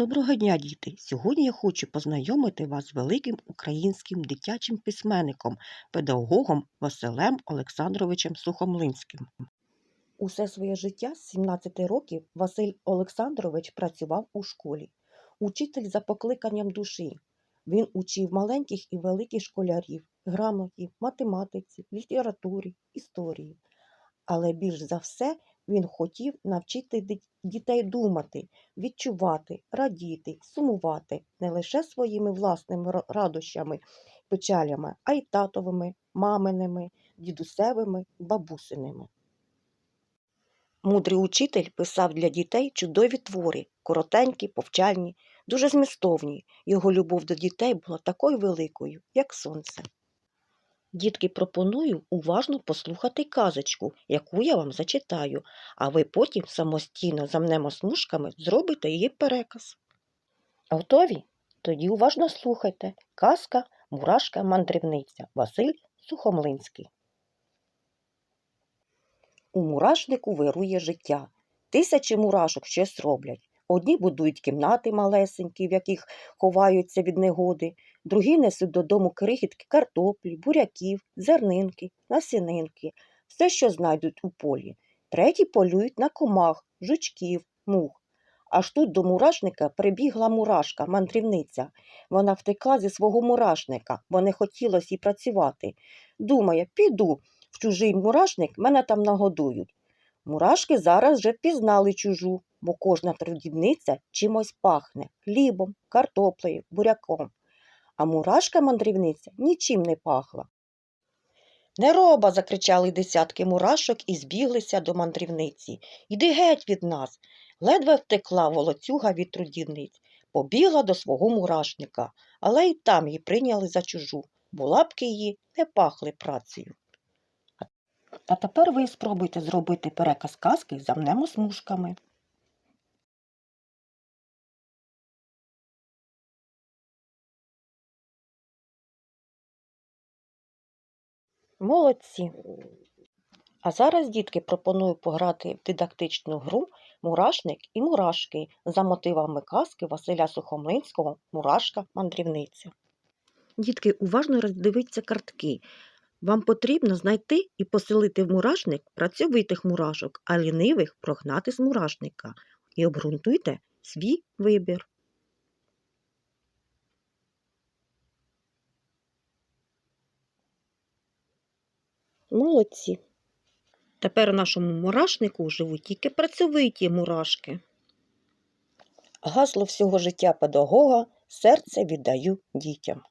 Доброго дня, діти! Сьогодні я хочу познайомити вас з великим українським дитячим письменником, педагогом Василем Олександровичем Сухомлинським. Усе своє життя з 17 років Василь Олександрович працював у школі. Учитель за покликанням душі. Він учив маленьких і великих школярів грамоті, математиці, літературі, історії. Але більш за все він хотів навчити дітей думати, відчувати, радіти, сумувати не лише своїми власними радощами, печалями, а й татовими, маминими, дідусевими, бабусиними. Мудрий учитель писав для дітей чудові твори, коротенькі, повчальні, дуже змістовні. Його любов до дітей була такою великою, як сонце. Дітки, пропоную уважно послухати казочку, яку я вам зачитаю, а ви потім самостійно за мнемо смужками зробите її переказ. Готові? Тоді уважно слухайте. Казка Мурашка мандрівниця Василь Сухомлинський. У мурашнику вирує життя. Тисячі мурашок щось роблять. Одні будують кімнати малесенькі, в яких ховаються від негоди, другі несуть додому крихітки картоплі, буряків, зернинки, насінинки, все, що знайдуть у полі. Треті полюють на комах, жучків, мух. Аж тут до мурашника прибігла мурашка, мандрівниця. Вона втекла зі свого мурашника, бо не хотілося їй працювати. Думає, піду в чужий мурашник, мене там нагодують. Мурашки зараз вже впізнали чужу, бо кожна трудівниця чимось пахне хлібом, картоплею, буряком. А мурашка-мандрівниця нічим не пахла. Нероба. закричали десятки мурашок і збіглися до мандрівниці. Іди геть від нас. Ледве втекла волоцюга від трудівниць, побігла до свого мурашника, але й там її прийняли за чужу, бо лапки її не пахли працею. А тепер ви спробуйте зробити переказ казки за мнемо Молодці. А зараз, дітки, пропоную пограти в дидактичну гру Мурашник і мурашки за мотивами казки Василя Сухомлинського Мурашка-мандрівниця. Дітки, уважно роздивіться картки. Вам потрібно знайти і поселити в мурашник працьовитих мурашок, а лінивих прогнати з мурашника. І обґрунтуйте свій вибір. Молодці. Тепер у нашому мурашнику живуть тільки працьовиті мурашки. Гасло всього життя педагога серце віддаю дітям.